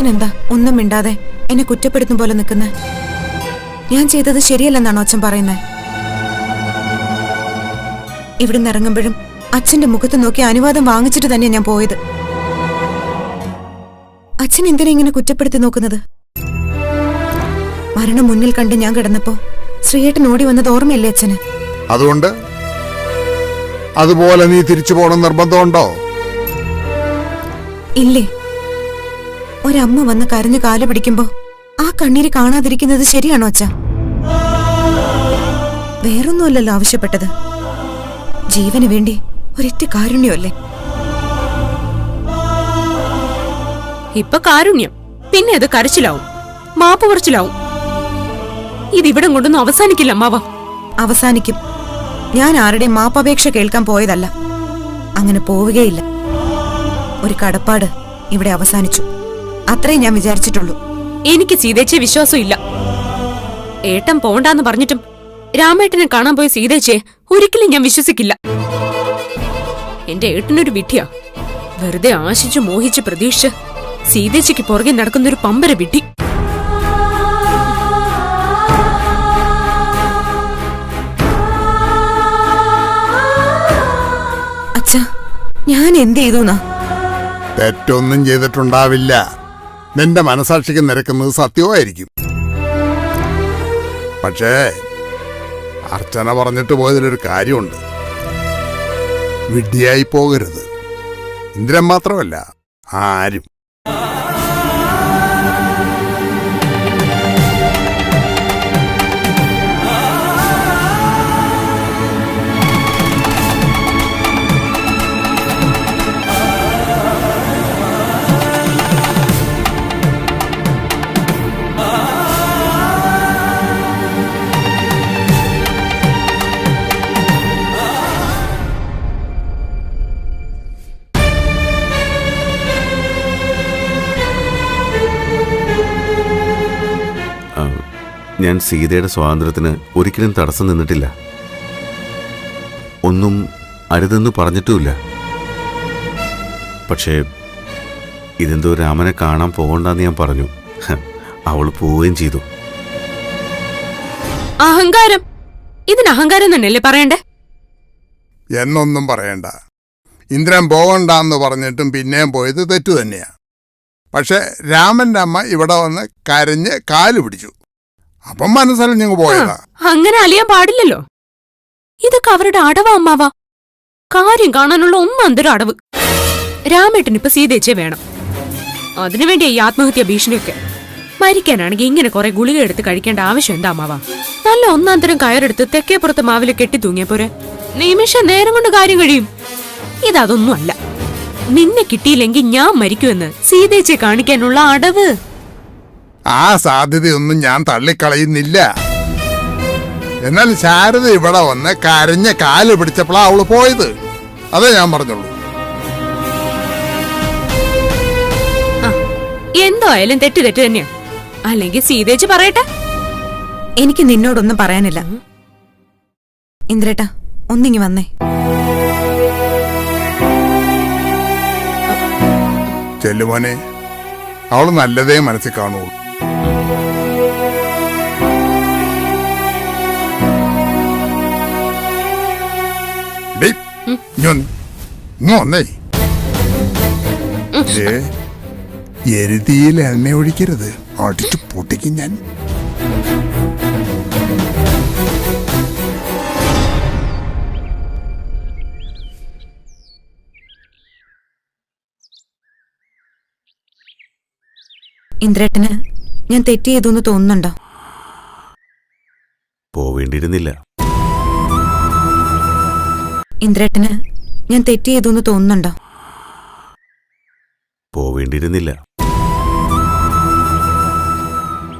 അച്ഛൻ എന്താ ഒന്നും മിണ്ടാതെ എന്നെ കുറ്റപ്പെടുത്തും പോലെ നിൽക്കുന്നത് ഞാൻ ചെയ്തത് ശരിയല്ലെന്നാണോ അച്ഛൻ പറയുന്നത് ഇവിടുന്ന് ഇറങ്ങുമ്പോഴും അച്ഛന്റെ മുഖത്ത് നോക്കി അനുവാദം വാങ്ങിച്ചിട്ട് തന്നെയാണ് ഞാൻ പോയത്. അച്ഛൻ എന്തിനാ ഇങ്ങനെ കുറ്റപ്പെടുത്തി നോക്കുന്നത്? മരണം മുന്നിൽ കണ്ട് ഞാൻ കിടന്നപ്പോ ശ്രീയേട്ടൻ ഓടി വന്നത് ഓർമ്മയല്ലേ അച്ഛന്? അതുകൊണ്ട്? അതുപോലെ നീ തിരിച്ചു പോകണം നിർബന്ധമുണ്ടോ? ഇല്ലേ? ഒരമ്മ വന്ന് കരഞ്ഞു കാൽ പിടിക്കുമ്പോ ആ കണ്ണീര് കാണാതിരിക്കുന്നത് ശരിയാണോ അച്ഛ? വേറൊന്നുമല്ലല്ലോ ആവശ്യപ്പെട്ടത്. ജീവന് വേണ്ടി ഒരിറ്റ് കാരുണ്യമല്ലേ? ഇപ്പൊ കാരുണ്യം. പിന്നെ അത് കരച്ചിലാവും. മാപ്പ് കുറച്ചിലാവും. ഇതിവിടം കൊണ്ടൊന്നും അവസാനിക്കില്ല അമ്മാവ. അവസാനിക്കും. ഞാൻ ആരുടെയും മാപ്പപേക്ഷ കേൾക്കാൻ പോയതല്ല. അങ്ങനെ പോവുകയില്ല. ഒരു കടപ്പാട് ഇവിടെ അവസാനിച്ചു. അത്രേ ഞാൻ വിചാരിച്ചിട്ടുള്ളൂ. എനിക്ക് സീതേച്ചെ വിശ്വാസം ഇല്ല ഏട്ടൻ പോണ്ടാന്ന് പറഞ്ഞിട്ടും രാമേട്ടനെ കാണാൻ പോയ സീതേച്ചയെ ഒരിക്കലും ഞാൻ വിശ്വസിക്കില്ല. എന്റെ ഏട്ടനൊരു വിഡ്ഢിയാ. വെറുതെ ആശിച്ചു മോഹിച്ച് പ്രതീക്ഷിച്ച് സീതേച്ചയ്ക്ക് പുറകെ നടക്കുന്നൊരു പമ്പര വിഡ്ഢി. അച്ഛ ഞാൻ എന്ത് ചെയ്തു തെറ്റൊന്നും ചെയ്തിട്ടുണ്ടാവില്ല. നിന്റെ മനസാക്ഷിക്ക് നിരക്കുന്നത് സത്യമായിരിക്കും. പക്ഷേ അർച്ചന പറഞ്ഞിട്ട് പോയതിലൊരു കാര്യമുണ്ട്. വിഡ്ഢിയായി പോകരുത്. ഇന്ദ്രൻ മാത്രമല്ല ആരും. ഞാൻ സീതയുടെ സ്വാതന്ത്ര്യത്തിന് ഒരിക്കലും തടസ്സം നിന്നിട്ടില്ല. ഒന്നും അരുതെന്ന് പറഞ്ഞിട്ടുമില്ല. പക്ഷേ ഇതെന്തോ രാമനെ കാണാൻ പോകണ്ടെന്ന് ഞാൻ പറഞ്ഞു. അവൾ പോവുകയും ചെയ്തു. അഹങ്കാരം? ഇതിന് അഹങ്കാരം തന്നെയല്ലേ പറയണ്ടേ? എന്നൊന്നും പറയണ്ട. ഇന്ദ്രൻ പോകണ്ടെന്ന് പറഞ്ഞിട്ടും പിന്നെയും പോയത് തെറ്റു തന്നെയാ. പക്ഷെ രാമന്റെ അമ്മ ഇവിടെ വന്ന് കരഞ്ഞ് കാൽ പിടിച്ചു. അപ്പം മനസ്സറിഞ്ഞങ്ങ് പോയതാ? അങ്ങനെ അലിയാൻ പാടില്ലല്ലോ. ഇതൊക്കെ അവരുടെ അടവ അമ്മാവാ. കാര്യം കാണാനുള്ള ഒന്നന്തരം അടവ്. രാമേട്ടൻ ഇപ്പൊ സീതേച്ചേ വേണം. അതിനുവേണ്ടി ഈ ആത്മഹത്യ ഭീഷണിയൊക്കെ. മരിക്കാനാണെങ്കിൽ ഇങ്ങനെ കുറെ ഗുളിക എടുത്ത് കഴിക്കേണ്ട ആവശ്യം എന്താ അമ്മാവാ? നല്ല ഒന്നാന്തരം കയറെടുത്ത് തെക്കേപ്പുറത്ത് മാവിൽ കെട്ടി തൂങ്ങിയ പോരെ. നിമിഷ നേരം കൊണ്ട് കാര്യം കഴിയും. ഇതതൊന്നും അല്ല. നിന്നെ കിട്ടിയില്ലെങ്കിൽ ഞാൻ മരിക്കുമെന്ന് സീതേച്ചെ കാണിക്കാനുള്ള അടവ്. ആ സാധ്യതയൊന്നും ഞാൻ തള്ളിക്കളയുന്നില്ല. എന്നാൽ ശാരദ ഇവിടെ വന്ന് കരഞ്ഞ കാൽ പിടിച്ചപ്പോഴാണ് അവൾ പോയത്. അതേ ഞാൻ പറഞ്ഞുള്ളൂ ആ, എന്തോ ആയാലും തെറ്റ് തെറ്റ് തന്നെയാ. അല്ലെങ്കിൽ സീതേച്ച് പറയട്ടെ? എനിക്ക് നിന്നോടൊന്നും പറയാനില്ല. ഇന്ദ്രേട്ട ഒന്നിങ്ങി വന്നേ. ചെല്ലുമോനെ അവൾ നല്ലതേ മനസ്സിൽ കാണുള്ളൂ. ഇങ്ങ് വന്ന്. ഇങ്ങ് വന്നേ ദേ, എരുതിയിൽ എണ്ണ ഒഴിക്കരുത്. അടിച്ചു പൊട്ടിക്കും ഞാൻ. ഇന്ദ്രേട്ടന് ഞാൻ തെറ്റ് ചെയ്തു എന്ന് തോന്നുന്നുണ്ടോ? പോവേണ്ടിയിരുന്നില്ല. ഇന്ദ്രേട്ടന് ഞാൻ തെറ്റ് ചെയ്തു എന്ന് തോന്നുന്നുണ്ടോ? പോവേണ്ടിയിരുന്നില്ല.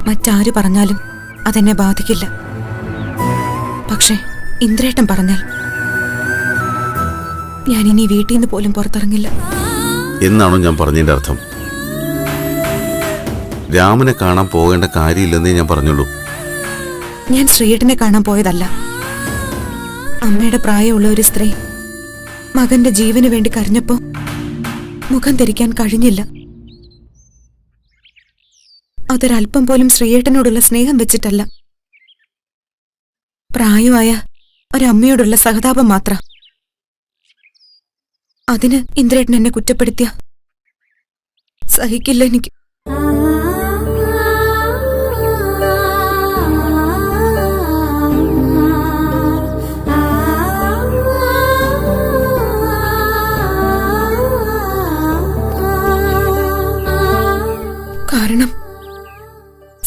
മറ്റാര് പറഞ്ഞാലും അതെന്നെ ബാധിക്കില്ല. പക്ഷേ ഇന്ദ്രേട്ടൻ പറഞ്ഞാൽ ഞാൻ ഇനി വീട്ടിൽ നിന്ന് പോലും പുറത്തിറങ്ങില്ല. എന്നാണോ ഞാൻ പറഞ്ഞതിന്റെ അർത്ഥം? രാമനെ കാണാൻ പോകേണ്ട കാര്യമില്ലെന്നേ ഞാൻ പറഞ്ഞുള്ളൂ. ഞാൻ ശ്രീയേട്ടനെ കാണാൻ പോയതല്ല. അമ്മയുടെ പ്രായമുള്ള ഒരു സ്ത്രീ മകന്റെ ജീവന് വേണ്ടി കരഞ്ഞപ്പോ മുഖം ധരിക്കാൻ കഴിഞ്ഞില്ല. അതൊരല്പം പോലും ശ്രീയേട്ടനോടുള്ള സ്നേഹം വെച്ചിട്ടല്ല. പ്രായമായ ഒരമ്മയോടുള്ള സഹതാപം മാത്ര. അതിന് ഇന്ദ്രേട്ടൻ എന്നെ കുറ്റപ്പെടുത്തിയ. സഹിക്കില്ല എനിക്ക്.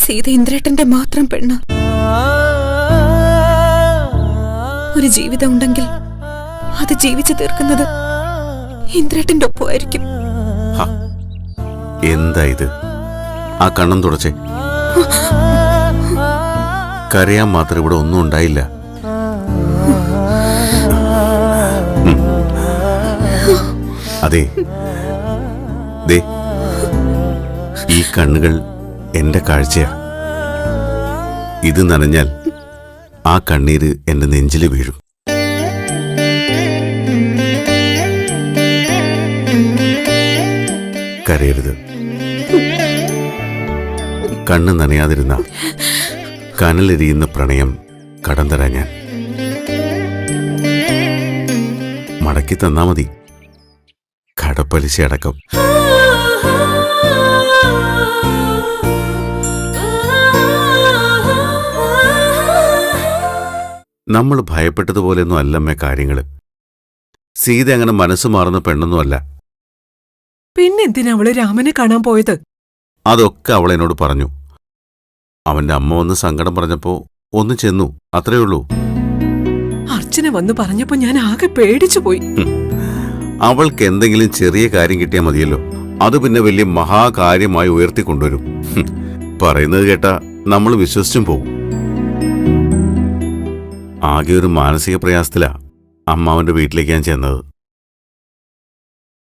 സീത ഇന്ദ്രേട്ടന്റെ മാത്രം പെണ്ണ. ഒരു ജീവിതം ഉണ്ടെങ്കിൽ അത് ജീവിച്ചു തീർക്കുന്നത് ഇന്ദ്രേട്ടന്റെ ഒപ്പമായിരിക്കും. എന്താ ഇത്? ആ കണ്ണം തുടച്ചേ. കരയാൻ മാത്രം ഇവിടെ ഒന്നും ഉണ്ടായില്ല. അതെ. ദേ ഈ കണ്ണുകൾ എന്റെ കാഴ്ചയാ. ഇത് നനഞ്ഞാൽ ആ കണ്ണീര് എന്റെ നെഞ്ചിൽ വീഴും. കരയരുത്. കണ്ണ് നനയാതിരുന്ന കനലെരിയുന്ന പ്രണയം കടം തരാൻ ഞാൻ. മടക്കി തന്നാ മതി. കടപ്പലിശ അടക്കം. നമ്മൾ ഭയപ്പെട്ടതുപോലെയൊന്നും അല്ലമ്മേ കാര്യങ്ങൾ. സീത അങ്ങനെ മനസ്സ് മാറുന്ന പെണ്ണൊന്നുമല്ല പിന്നെന്തിനാ അവൾ രാമനെ കാണാൻ പോയത്? അതൊക്കെ അവൾ എന്നോട് പറഞ്ഞു. അവന്റെ അമ്മ വന്ന് സങ്കടം പറഞ്ഞപ്പോ ഒന്ന് ചെന്നു അത്രേ ഉള്ളൂ. അർച്ചന വന്ന് പറഞ്ഞപ്പോ ഞാൻ ആകെ പേടിച്ചു പോയി. അവൾക്ക് എന്തെങ്കിലും ചെറിയ കാര്യം കിട്ടിയാൽ മതിയല്ലോ. അത് പിന്നെ വലിയ മഹാകാര്യമായി ഉയർത്തിക്കൊണ്ടുവരും. പറയുന്നത് കേട്ടാ നമ്മൾ വിശ്വസിച്ചും പോകും. ആകെ ഒരു മാനസിക പ്രയാസത്തിലാ അമ്മാവന്റെ വീട്ടിലേക്ക് ഞാൻ ചെന്നത്.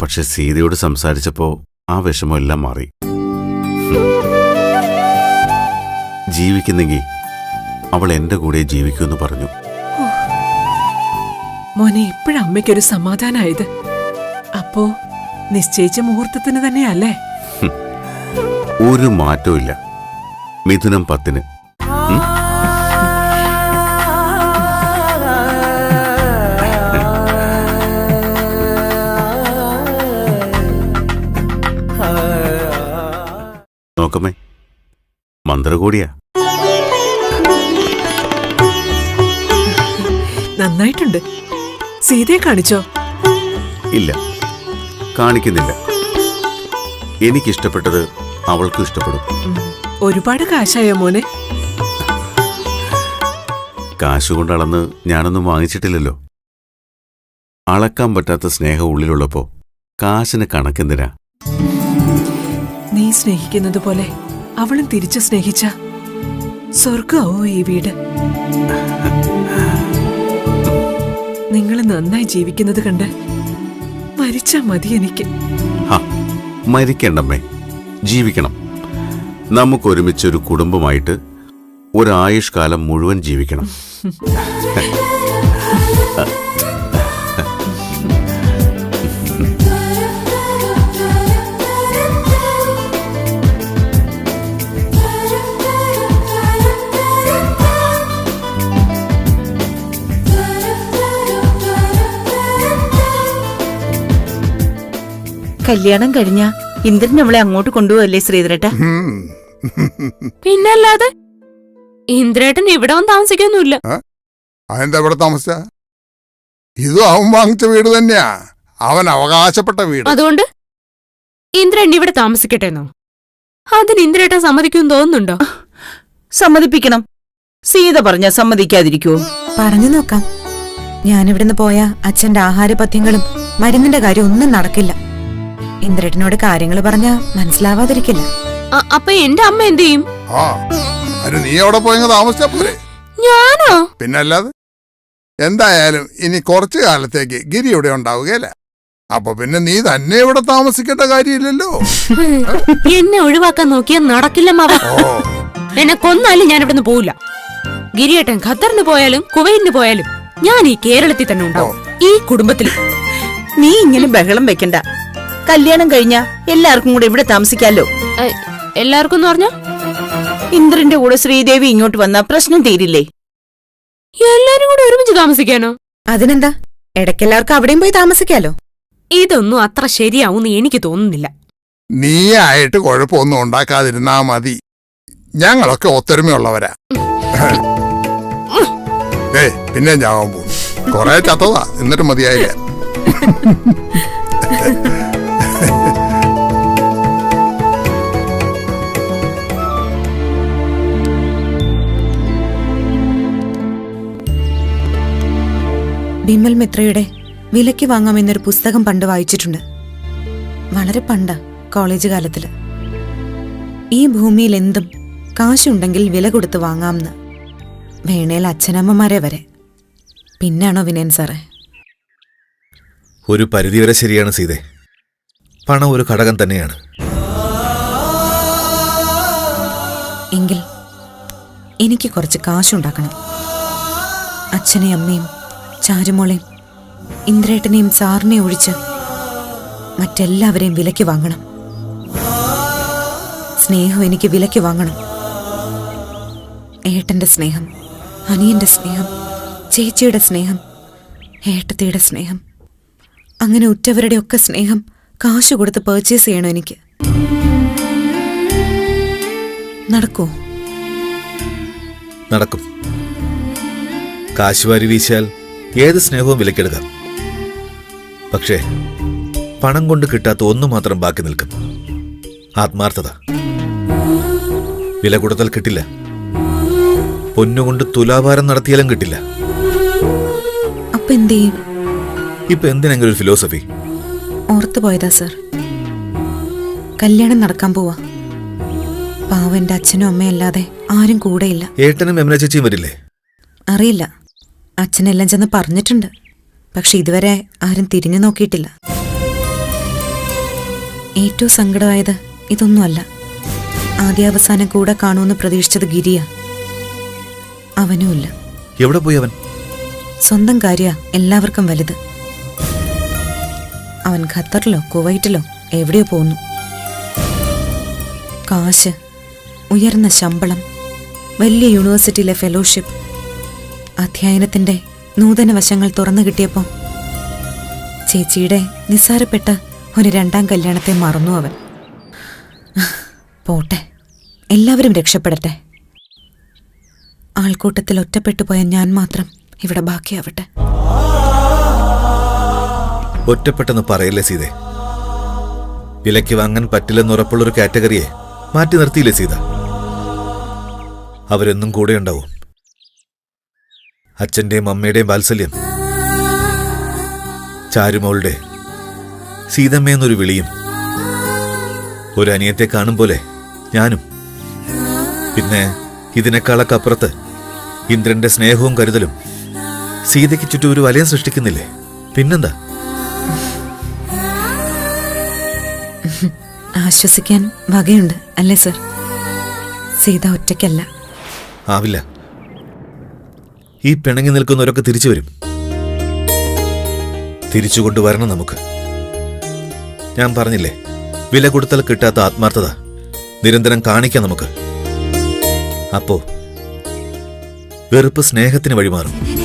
പക്ഷെ സീതയോട് സംസാരിച്ചപ്പോ ആ വിഷമമെല്ലാം മാറി. ജീവിക്കുന്നെങ്കിൽ അവൾ എന്റെ കൂടെ ജീവിക്കുമെന്ന് പറഞ്ഞു. മോനെ ഇപ്പോഴും അമ്മയ്ക്കൊരു സമാധാനായത്. അപ്പോ നിശ്ചയിച്ച മുഹൂർത്തത്തിന് തന്നെയല്ലേ? ഒരു മാറ്റവും ഇല്ല. മിഥുനം പത്തിന്. മന്ത്രകോടിയാ നന്നായിട്ടുണ്ട്. സീതയെ കാണിച്ചോ? ഇല്ല. കാണിക്കുന്നില്ല. എനിക്കിഷ്ടപ്പെട്ടത് അവൾക്കും ഇഷ്ടപ്പെടും. ഒരുപാട് കാശായോ മോനെ? കാശുകൊണ്ട് അളന്ന് ഞാനൊന്നും വാങ്ങിച്ചിട്ടില്ലല്ലോ. അളക്കാൻ പറ്റാത്ത സ്നേഹം ഉള്ളിലുള്ളപ്പോ കാശിന് കണക്കെന്തിനാ? നീ സ്നേഹിക്കുന്നത് പോലെ അവളും തിരിച്ചു സ്നേഹിച്ച സ്വർഗാവോ ഈ വീട്. നിങ്ങൾ നന്നായി ജീവിക്കുന്നത് കണ്ട് മരിച്ചാ മതി എനിക്ക്. മരിക്കണ്ടമ്മേ. ജീവിക്കണം. നമുക്ക് ഒരുമിച്ച് നമുക്കൊരുമിച്ചൊരു കുടുംബമായിട്ട് ഒരു ഒരായുഷ്കാലം മുഴുവൻ ജീവിക്കണം. കല്യാണം കഴിഞ്ഞ ഇന്ദ്രൻ അവളെ അങ്ങോട്ട് കൊണ്ടുപോകല്ലേ ശ്രീധരേട്ട. പിന്നല്ലാതെ ഇന്ദ്രേട്ടൻ ഇവിടെ വന്ന് താമസിക്കൊന്നുമില്ല. അതെന്താ ഇവിടെ താമസിച്ച? ഇതും അവൻ വാങ്ങിച്ച വീട് തന്നെയാ. അവൻ അവകാശപ്പെട്ട വീട്. അതുകൊണ്ട് ഇന്ദ്രൻ ഇവിടെ താമസിക്കട്ടെ എന്നോ അതിന് ഇന്ദ്രേട്ടൻ സമ്മതിക്കും തോന്നുന്നുണ്ടോ? സമ്മതിപ്പിക്കണം. സീത പറഞ്ഞ സമ്മതിക്കാതിരിക്കുവോ? പറഞ്ഞു നോക്കാം. ഞാനിവിടുന്ന് പോയ അച്ഛന്റെ ആഹാരപഥ്യങ്ങളും മരുന്നിന്റെ കാര്യം ഒന്നും നടക്കില്ല. ഇന്ദ്രേട്ടനോട് കാര്യങ്ങൾ പറഞ്ഞ മനസ്സിലാവാതിരിക്കില്ല. അപ്പൊ എന്റെ അമ്മ എന്ത് ചെയ്യും? നീ അവിടെ പോയെങ്കിൽ താമസിച്ചാ പോരെ. ഞാനോ? പിന്നല്ലാതെ? എന്തായാലും ഇനി കുറച്ചു കാലത്തേക്ക് ഗിരി ഇവിടെ ഉണ്ടാവുകയില്ല അപ്പൊ പിന്നെ നീ തന്നെ ഇവിടെ താമസിക്കേണ്ട കാര്യമില്ലല്ലോ. എന്നെ ഒഴിവാക്കാൻ നോക്കിയാ നടക്കില്ല മാവ. എന്നെ കൊന്നാലും ഞാൻ ഇവിടുന്ന് പോവില്ല. ഗിരിയേട്ടൻ ഖത്തറിന് പോയാലും കുവൈറ്റിന് പോയാലും ഞാൻ ഈ കേരളത്തിൽ തന്നെ ഉണ്ടാവും. ഈ കുടുംബത്തിൽ. നീ ഇങ്ങനെ ബഹളം വെക്കണ്ട. കല്യാണം കഴിഞ്ഞ എല്ലാവർക്കും കൂടെ ഇവിടെ താമസിക്കാലോ. എല്ലാവർക്കും എന്ന് പറഞ്ഞ? ഇന്ദ്രന്റെ കൂടെ ശ്രീദേവി ഇങ്ങോട്ട് വന്ന പ്രശ്നം തീരില്ലേ? എല്ലാരും കൂടെ ഒരുമിച്ച് താമസിക്കാനോ? അതിനെന്താ? ഇടയ്ക്കെല്ലാവർക്കും അവിടെയും പോയി താമസിക്കാലോ? ഇതൊന്നും അത്ര ശരിയാവുമെന്ന് എനിക്ക് തോന്നുന്നില്ല. നീ ആയിട്ട് കുഴപ്പമൊന്നും ഉണ്ടാക്കാതിരുന്നാ മതി. ഞങ്ങളൊക്കെ ഒത്തൊരുമയുള്ളവരാ. ഏ പിന്നെ ഞാൻ പോകും. കൊറേ ചത്തതാ. എന്നിട്ട് മതിയായില്ല. ബിമൽ മിത്രയുടെ വിലയ്ക്ക് വാങ്ങാമെന്നൊരു പുസ്തകം പണ്ട് വായിച്ചിട്ടുണ്ട്. വളരെ പണ്ട കോളേജ് കാലത്തിൽ ഈ ഭൂമിയിൽ എന്തും കാശുണ്ടെങ്കിൽ വില കൊടുത്ത് വാങ്ങാമെന്ന് വേണേൽ അച്ഛനമ്മമാരെ വരെ. പിന്നാണോ വിനയൻ സാറേ? ഒരു പരിധിവരെ ശരിയാണ് സീതെ. പണം ഒരു ഘടകം തന്നെയാണ്. എങ്കിൽ എനിക്ക് കുറച്ച് കാശുണ്ടാക്കണം. അച്ഛനെയും അമ്മയും ചാരുമോളെയും ഇന്ദ്രേട്ടനെയും സാറിനെ ഒഴിച്ച് മറ്റെല്ലാവരെയും വിലയ്ക്ക് വാങ്ങണം. സ്നേഹം എനിക്ക് വിലയ്ക്ക് വാങ്ങണം. ഏട്ടന്റെ സ്നേഹം അനിയന്റെ സ്നേഹം ചേച്ചിയുടെ സ്നേഹം ഏട്ടത്തിയുടെ സ്നേഹം അങ്ങനെ ഉറ്റവരുടെ ഒക്കെ സ്നേഹം കാശ് കൊടുത്ത് പേർച്ചേസ് ചെയ്യണം എനിക്ക്. നടക്കൂ. നടക്കും കാശുവാരി വീശാൽ ഏത് സ്നേഹവും വിലക്കെടുക്കാം പക്ഷേ പണം കൊണ്ട് കിട്ടാത്ത ഒന്നു മാത്രം ബാക്കി നിൽക്കും. ആത്മാർത്ഥത. വില കൊടുത്താൽ കിട്ടില്ല. പൊന്നുകൊണ്ട് തുലാഭാരം നടത്തിയാലും കിട്ടില്ല. അപ്പൊ എന്ത് ചെയ്യും? ഇപ്പൊ എന്തിനെങ്കിലും ഒരു ഫിലോസഫി ഓർത്തു പോയതാ സർ കല്യാണം നടക്കാൻ പോവാ. പാവന്റെ അച്ഛനും അമ്മയല്ലാതെ ആരും കൂടെയില്ല. ഏട്ടനും ചേച്ചിയും വരില്ലേ? അറിയില്ല. അച്ഛനെല്ലാം ചെന്ന് പറഞ്ഞിട്ടുണ്ട്. പക്ഷെ ഇതുവരെ ആരും തിരിഞ്ഞു നോക്കിയിട്ടില്ല. ഏറ്റവും സങ്കടമായത് ഇതൊന്നുമല്ല. ആദ്യാവസാനം കൂടെ കാണുമെന്ന് പ്രതീക്ഷിച്ചത് ഗിരിയ. അവനുമില്ല. എവിടെ പോയി അവൻ? സ്വന്തം കാര്യ എല്ലാവർക്കും വലുത്. അവൻ ഖത്തറിലോ കുവൈറ്റിലോ എവിടെയോ പോന്നു. കാശ് ഉയർന്ന ശമ്പളം വലിയ യൂണിവേഴ്സിറ്റിയിലെ ഫെലോഷിപ്പ് അധ്യയനത്തിന്റെ നൂതന വശങ്ങൾ തുറന്നു കിട്ടിയപ്പോൾ ചേച്ചിയുടെ നിസ്സാരപ്പെട്ട ഒരു രണ്ടാം കല്യാണത്തെ മറന്നു അവൻ. പോട്ടെ എല്ലാവരും രക്ഷപ്പെടട്ടെ. ആൾക്കൂട്ടത്തിൽ ഒറ്റപ്പെട്ടു പോയ ഞാൻ മാത്രം ഇവിടെ ബാക്കിയാവട്ടെ. ഒറ്റപ്പെട്ടെന്ന് പറയല്ലേ സീതേ? വിലയ്ക്ക് വാങ്ങാൻ പറ്റില്ലെന്ന് ഉറപ്പുള്ളൊരു കാറ്റഗറിയെ മാറ്റി നിർത്തിയില്ലേ സീത? അവരൊന്നും കൂടെ ഉണ്ടാവും. അച്ഛന്റെയും അമ്മയുടെയും വാത്സല്യം. ചാരുമോളുടെ സീതമ്മയെന്നൊരു വിളിയും. ഒരു അനിയത്തെ കാണും പോലെ ഞാനും. പിന്നെ ഇതിനേക്കാളൊക്കെ അപ്പുറത്ത് ഇന്ദ്രന്റെ സ്നേഹവും കരുതലും സീതയ്ക്ക് ചുറ്റും ഒരു വലയം സൃഷ്ടിക്കുന്നില്ലേ? പിന്നെന്താ? ആശ്വസിക്കാൻ വകയുണ്ട് അല്ലേ സർ? സീത ഒറ്റയ്ക്കല്ല. ആവില്ല. ഈ പിണങ്ങി നിൽക്കുന്നവരൊക്കെ തിരിച്ചു വരും. തിരിച്ചു കൊണ്ടുവരണം നമുക്ക്. ഞാൻ പറഞ്ഞില്ലേ വില കൊടുത്താൽ കിട്ടാത്ത ആത്മാർത്ഥത നിരന്തരം കാണിക്കാം നമുക്ക്. അപ്പോ വെറുപ്പ് സ്നേഹത്തിന് വഴിമാറും.